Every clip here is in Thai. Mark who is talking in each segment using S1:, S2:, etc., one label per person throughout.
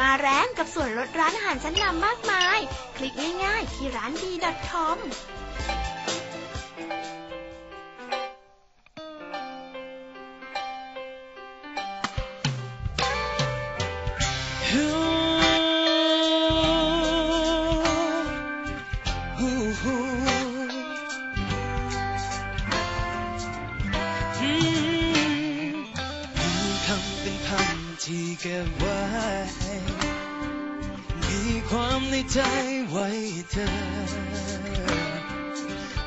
S1: มาแรงกับส่วนลดร้านอาหารชั้นนำมากมาย คลิกง่ายๆ ที่ร้านดี .com
S2: Mm. มีคำเป็นพัน ที่เก็บไว้ มีความในใจไว้เธอ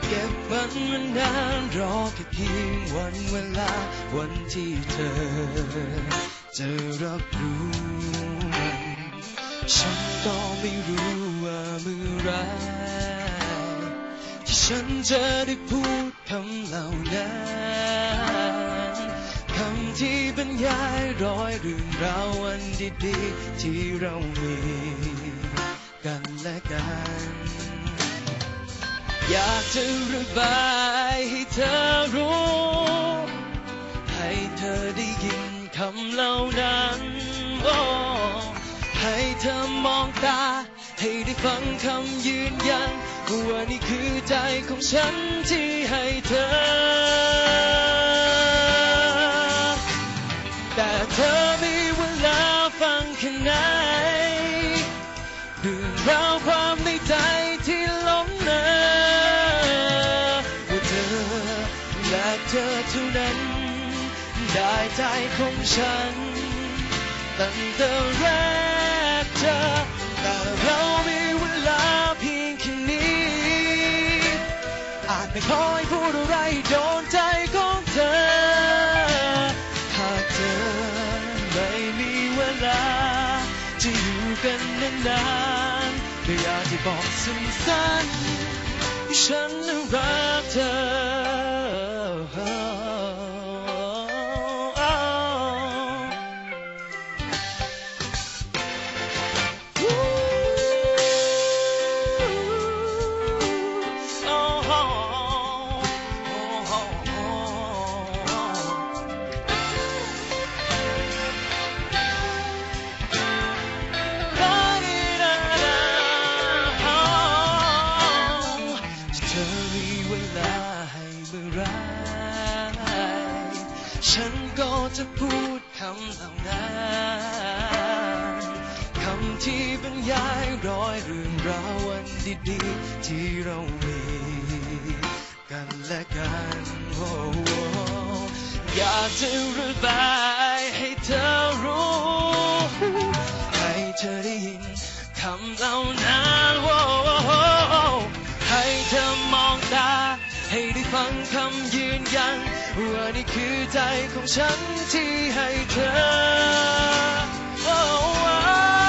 S2: เก็บมันมานานรอแค่เพียงวันเวลาวันที่เธอ จะรับรู้ฉันก็ไม่รู้ว่าเมื่อไรที่ฉันจะได้พูดคำเหล่านั้น ที่บรรยายร้อยเรื่องราววันดีๆ ที่เรามีกันและกัน อยากจะระบายให้เธอรู้ ให้เธอได้ยินคำเหล่านั้นโอ้ให้เธอมองตา ให้ได้ฟังคำยืนยันว่านี่คือใจของฉันที่ให้เธอ แต่เธอมีเวลาฟังแค่ไหนเรื่องราวความในใจที่ล้มเหลอว่าเธอและเธอเท่านั้น ได้ใจของฉัน ตั้งแต่แรกเจอแต่เรามีเวลาเพียงแค่นี้ อาจไม่คอยพูดอะไรโดนใจของเธอ นนานๆก็อยากจะบอกสั้นๆว่าฉันรักเธอ ที่บรรยายร้อยเรื่องราววันดีๆที่เรามีกันและกันโอ้อยากจะระบายให้เธอรู้ ให้เธอได้ยินคำเหล่านั้นโอ้ให้เธอมองตา ให้ได้ฟังคำยืนยันว่านี่คือใจของฉันที่ให้เธอโอ้โอ้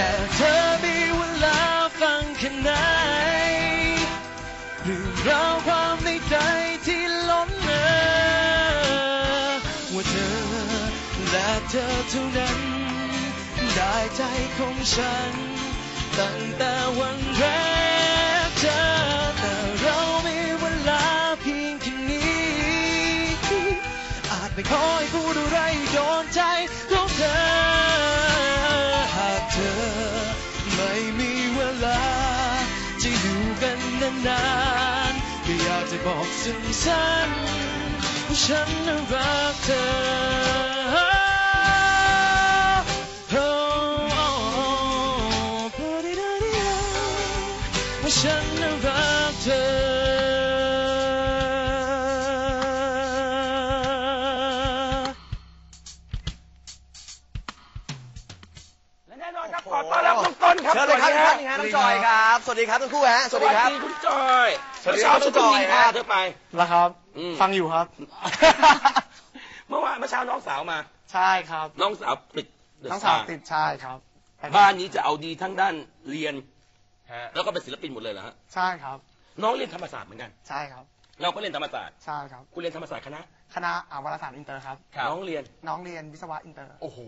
S2: แต่เธอมีเวลาฟังแค่ไหนเรื่องราวความในใจที่ล้นเหลือว่าเธอและเธอเท่านั้น ได้ใจของฉัน ตั้งแต่วันแรกเจอแต่เรามีเวลาเพียงแค่นี้ อาจไม่คอยพูดอะไรโดนใจ นานก็อยากจะบอกสั้นๆว่าฉันน่ะรักเธอว่าฉันน่ะรักเธอ
S3: และแน่นอนครับขอต้อนรับ
S4: ชิญเลยครับ
S3: สวัส
S4: ท่าน
S3: ดี
S4: ฮะน้องจอยครับสวัสดีครับทั้งคู่ฮะสวัสดีครับ
S3: คุณจอย
S4: สวัสดีครับ
S3: เมื่อเช้า
S4: น้องจอย
S3: ฉันเพิ่งนินทา
S4: ฮะ
S3: เธอไป
S5: แล้วครับ
S3: อืม
S5: ฟังอยู่ครับ
S3: เมื่อวานเมื่อเช้าน้องสาวมา
S5: ใช่ครับ
S3: น้องสาวติด The
S5: ทั้งสาม
S3: Star
S5: ติดใช่ครับไป
S3: บ้านนี้จะเอาดีทั้งด้านเรียน
S4: ฮะ
S3: แล้วก็เป็นศิลปินหมดเลยเหรอฮะ
S5: ใช่ครับ
S3: น้องเรียนธรรมศาสตร์เหมือนกัน
S5: ใช่ครับ
S3: เราก็เรียนธรรมศาสตร์
S5: ใช่ครับ
S3: คุณเรียนธรรมศาสตร์คณะ
S5: คณะอาวารสารอินเตอร์ครับ
S3: น้องเรียน
S5: น้องเรียนวิศวะอินเตอร์
S3: โอ้โห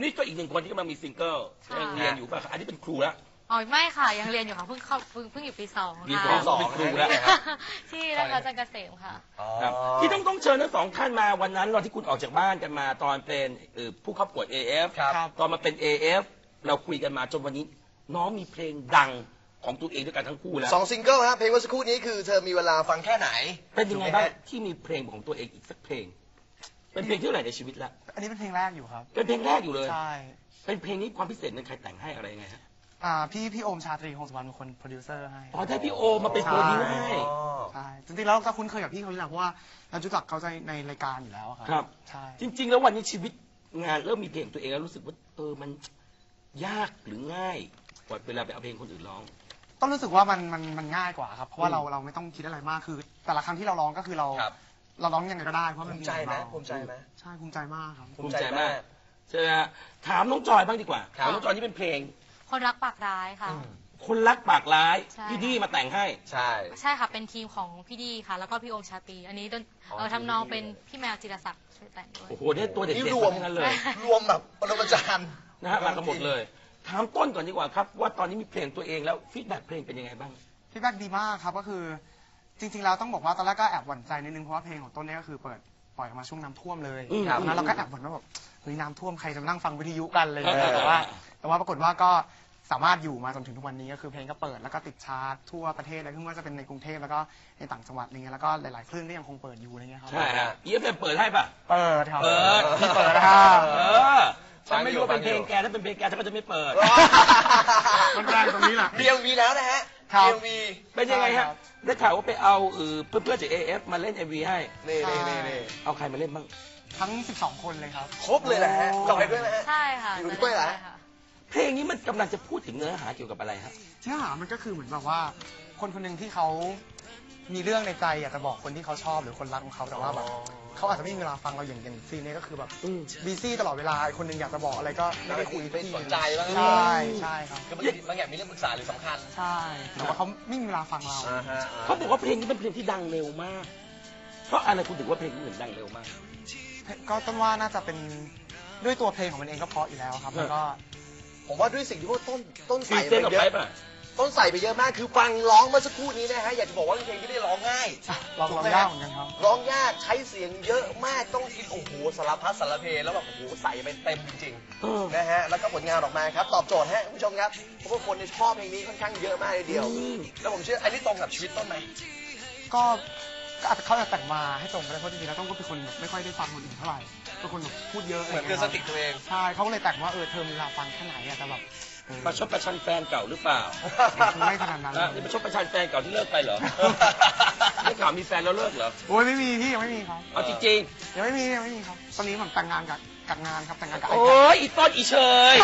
S3: นี่ก็อีกหนึ่งคนที่กำลังมีซิงเกิล
S1: ค่ะ
S3: ยังเรียนอยู่ป่ะอันนี้เป็นครูแล้ว
S6: อ๋อไม่ค่ะ ยังเรียนอยู่ค่ะเพิ่งเข้าเพิ่งเพิ่งอยู่ปีสอง
S3: มี
S6: ค่ะ
S3: สองเป็นครูแล้ว
S6: ที่ราชพัฒจันทร์เกษมค่ะ
S4: อ๋อ
S3: ครับที่ต้องต้องเชิญทั้งสองท่านมาวันนั้นเราที่คุณออกจากบ้านกันมาตอนเป็นเอ่อผู้เข้าประกวด AF
S4: ครับ
S3: ตอนมาเป็น AF เราคุยกันมาจนวันนี้ น้องมีเพลงดังของตัวเองด้วยกันทั้งคู่แล้ว
S4: สองซิงเกิลฮะเพลงเมื่อสักครู่นี้คือเธอมีเวลาฟังแค่ไหน
S3: เป็นยังไง
S4: ถูกหม
S3: บ้าง
S4: ฮะ
S3: ที่มีเพลงของตัวเองอีกสักเพลง เป็นเพลงที่เท่าไหร่ในชีวิตละ
S5: อันนี้เป็นเพลงแรกอยู่ครับ
S3: เป็นเพลงแรกอยู่เลย
S5: ใช่
S3: เป็นเพลงนี้ความพิเศษเป็นใครแต่งให้อะไรยังไงฮะ
S5: อ่าพี่พี่โอมชาตรีคงสุวรรณเป็นคนโปรดิวเซอร์ให้
S3: อ๋อได้พี่โอมาเป็นโปรดิวให้
S4: อ๋อ
S5: ใช่จริงๆแล้วเราก็คุ้นเคยกับพี่เขาอยู่แล้วเพราะว่าเรารู้จักเขาในในรายการอยู่แล้วครับ
S3: ครับ
S5: ใช่
S3: จริง ๆ แล้ววันนี้ชีวิตงานเริ่มมีเพลงของตัวเองแล้วรู้สึกว่าเออมันยากหรือง่ายกว่าเวลาไปเอาเพลงคนอื่นร้อง
S5: ต้องรู้สึกว่ามันมันมันง่ายกว่าครับ เพราะว่า
S3: อืม
S5: เราเราไม่ต้องคิดอะไรมากคือ แต่ละครั้งที่เราร้องก็คือเรา
S4: ครับ
S5: เราร้องยังไงก็ได้เพราะมัน
S4: ภู
S5: มี
S4: มิใจไหม
S5: ของเรา
S4: ภูมิใจไหม
S5: ใช่ภูมิใจมากครับ
S3: ภูมิใจมาก ใช่ไหมฮะถามน้องจอยบ้างดีกว่า
S4: ครับ
S3: ถามน้องจอยนี่เป็นเพลง
S6: คนรักปากร้ายค่ะ
S4: อืม
S3: คนรักปากร้าย
S6: ใช่
S3: พี่ดี้มาแต่งให้
S4: ใช่
S6: ใช่ค่ะ เป็นทีมของพี่ดีค่ะ แล้วก็พี่โอมชาตรีอันนี้ดน
S4: อ๋อ
S6: เออทำนองเป็นพี่แมวจิรศักดิ์ช่วยแต่งด้วย
S3: โอ้โหได้ตัวเด็ด
S4: นี่
S3: ๆ
S4: รวม
S3: ทั้งนั้นเลย
S4: รวมแบบปรมาจารย์
S3: นะฮะมากันหมดเลย ถามต้นก่อนดีกว่าครับ ว่าตอนนี้มีเพลงตัวเองแล้วฟีดแบ็กเพลงเป็นยังไงบ้าง
S5: ฟีดแบ็กดีมากครับก็คือ จริงๆแล้วต้องบอกว่าตอนแรกก็แอบหวั่นใจนิดนึงเพราะว่าเพลงของต้นเนี่ยก็คือเปิดปล่อยออกมาช่วงน้ำท่วมเลย
S3: อืม
S5: ตอนนั้นเราก็แอบหวั่นว่าแบบเฮ้ยน้ำท่วมใครจะมานั่งฟังวิทยุกันอะไรอย่างเลย
S3: เออ
S5: แต่ว่า แต่ว่าปรากฏว่าก็สามารถอยู่มาจนถึงทุกวันนี้ก็คือเพลงก็เปิดแล้วก็ติดชาร์ตทั่วประเทศเลยไม่ว่าจะเป็นในกรุงเทพแล้วก็ในต่างจังหวัดอะไรเงี้ยแล้วก็หลายๆเครื่องก็ยังคงเปิดอยู่อะไรเงี้ยครับ
S3: ใช่ฮะเอียเปิดให้ป่ะ
S5: เปิดครับ
S3: เปิด
S5: พี่เปิดนะครับ
S3: เออฉันไม่รู้ว่าเป็นเพลงแกถ้าเป็นเพลงแกฉันก็จะไม่เปิด
S5: มันแรงตรงนี้แหละ
S4: เบียงวีแล้วนะฮะ
S5: ครับ
S4: เบียงวี
S3: เป็นยังไง
S5: ใช่
S3: ฮะ
S5: ครับ
S3: ได้ข่าวว่าไปเอาเออเพื่อนๆจาก AF มาเล่น MV ให้
S4: นี่นี่นี่นี่
S3: เอาใครมาเล่นบ้าง
S5: ทั้ง 12 คนเลยครับ
S4: ครบเลยแหละฮะจอยด้วยนะฮะ
S6: ใช่ค่ะ
S4: อยู่ด้วยเหรอ
S6: ใช่ค่ะ
S3: เพลงนี้มันกำลังจะพูดถึงเนื้อหาเกี่ยวกับอะไรฮะ
S5: เชื่อหามันก็คือเหมือนแบบว่า คนคนหนึ่งที่เขา มีเรื่องในใจอยากจะบอกคนที่เขาชอบหรือคนรักของเขาแต่ว่าแบบเขาอาจจะไม่มีเวลาฟังเราอย่างอย่างซีนนี้ก็คือแบบ
S3: อืม
S5: บีซี่ตลอดเวลาอีกคนหนึ่งอยากจะบอกอะไรก็ไม่ได้คุย
S4: ไม่สนใจบ้าง
S5: ใช่ใช่ครับ
S4: คือบางทีบางอย่างมีเรื่องปรึกษาหรือสำคัญ
S5: ใช่แต่ว่าเขาไม่มีเวลาฟังเรา
S4: อ่าฮะ
S3: เขาบอกว่าเพลงนี้เป็นเพลงที่ดังเร็วมาก เพราะอะไรคุณถึงว่าเพลงนี้ถึงดังเร็วมาก
S5: ก็ต้นว่าน่าจะเป็นด้วยตัวเพลงของมันเองก็เพราะอยู่แล้วครับแล้วก็
S4: ผมว่าด้วยสิ่งที่พวกต้นต้น
S3: ฟรี
S4: ใส่
S3: เต้น
S4: ไป
S3: ออก
S4: เย
S3: ไป
S4: อะ
S3: ป่ะ
S4: ต้นใส่ไปเยอะมากคือฟังร้องเมื่อสักครู่นี้นะฮะอยากจะบอกว่าเป็นเพลงที่ไม่ได้ร้องง่าย
S5: ลองลองยากเหมือนกันครับ
S4: ร้องยากใช้เสียงเยอะมากต้องกินโอ้โหสารพัดสารเพแล้วแบบโอ้โหใส่ไปเต็มจริง
S3: เออ
S4: ๆนะฮะแล้วก็ผลงานออกมาครับตอบโจทย์ฮะคุณผู้ชมครับเพราะว่าคนเนี่ยชอบเพลงนี้ค่อนข้างเยอะมากเลยเดียว
S3: อืม
S4: แล้วผมเชื่ออันนี้ตรงกับชีวิตต้นไหม
S5: ก็ก็อาจจะเขาอาจจะแต่งมาให้ตรงกันได้เพราะจริงๆแล้วต้องก็เป็นคนแบบไม่ค่อยได้ฟังคนอื่นเท่าไหร่เป็นคนแบบพูดเยอะ
S4: เหมือนเตือนสติตัวเอง
S5: ใช่เขาก็เลยแต่งว่าเออเธอมีเวลาฟังแค่ไหนอะแต่แบบเออ
S3: ประชดประชันแฟนเก่าหรือเปล่า
S5: ไม่ขนาดนั้น
S3: อะนี่ประชดประชันแฟนเก่าที่เลิกไปเหรอได้ข่าวมีแฟนแล้วเลิกเหรอ
S5: โอ้ยไม่มีพี่ยังไม่มีครับ
S3: เอาจริง
S5: ยังไม่มียังไม่มีครับตอนนี้ผมแต่งงานกับ กับงานครับแต่งงานกับ
S3: ๆ
S5: ไอ
S3: โอ้
S5: แพด
S3: ยอีต้นอีเชย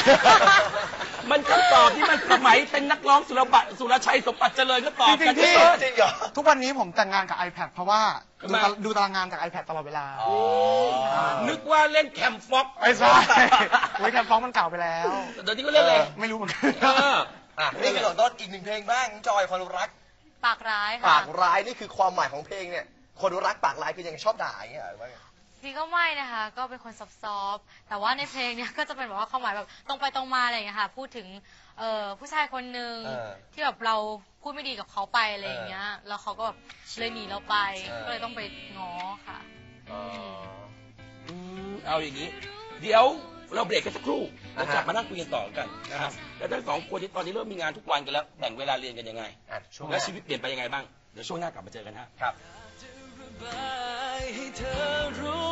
S3: มันคำตอบที่มันสมัยเป็นนักร้องสุรบัตสุรชัยสมบัติเจริญก็ตอบกัน
S5: จริงๆพี่
S3: เยอะ
S4: จริงเหรอ
S5: ทุกวันนี้ผมแต่งงานกับ iPad เพราะว่า
S3: ทำ
S5: ดู
S3: ไม
S5: ตาดูตารางงานจาก iPad ตลอดเวลา
S4: อ๋อ
S3: นึกว่าเล่นแคมฟ็อก
S5: ไม่ใช่โอ้ยแคมฟ้องมันเก่าไปแล้ว
S3: เดี๋ยวนี้ก็เล่นอะไร
S5: ไม่รู้เหมือนกัน
S3: เออ
S4: อะนี่คือของต้นอีกหนึ่งเพลงบ้างน้องจอยคนรัก
S6: ปากร้าย
S4: ปา
S6: ค่ะ
S4: กร้ายนี่คือความหมายของเพลงเนี่ย คนรักปากร้ายคือยังชอบด่าอย่างเงี้ยหรือว่า ไง
S6: จริงก็ไม่นะคะ ก็เป็นคนซอฟต์ๆแต่ว่าในเพลงเนี่ยก็จะเป็นแบบว่าความหมายแบบตรงไปตรงมาอะไรอย่างเงี้ยค่ะ พูดถึงเอ่อผู้ชายคนหนึ่ง
S4: เออ
S6: ที่แบบเราพูดไม่ดีกับเขาไปอะไรอย่างเงี้ย แล้วเขาก็แบบเลยหนีเราไป
S4: เออ
S6: ก็เลยต้องไปง้อค่ะ
S4: อ๋อ
S3: อืมเอาอย่างนี้ เดี๋ยวเราเบรกกันสักครู่เรา
S4: อ่าฮะ
S3: กลับมานั่งคุยกันต่อกันนะครับแล้วทั้งสองคนที่ตอนนี้เริ่มมีงานทุกวันกันแล้วแบ่งเวลาเรียนกันยังไง
S4: อะช่วง
S3: และชีวิตเปลี่ยนไปยังไงบ้าง เดี๋ยวช่วงหน้ากลับมาเจอกันฮะ
S4: ครับ
S2: บายให้เธอรู้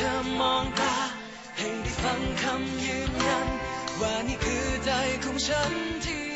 S2: ธอมองตา ให้ได้ฟังคำยืนยัน ว่านี่คือใจของฉันที่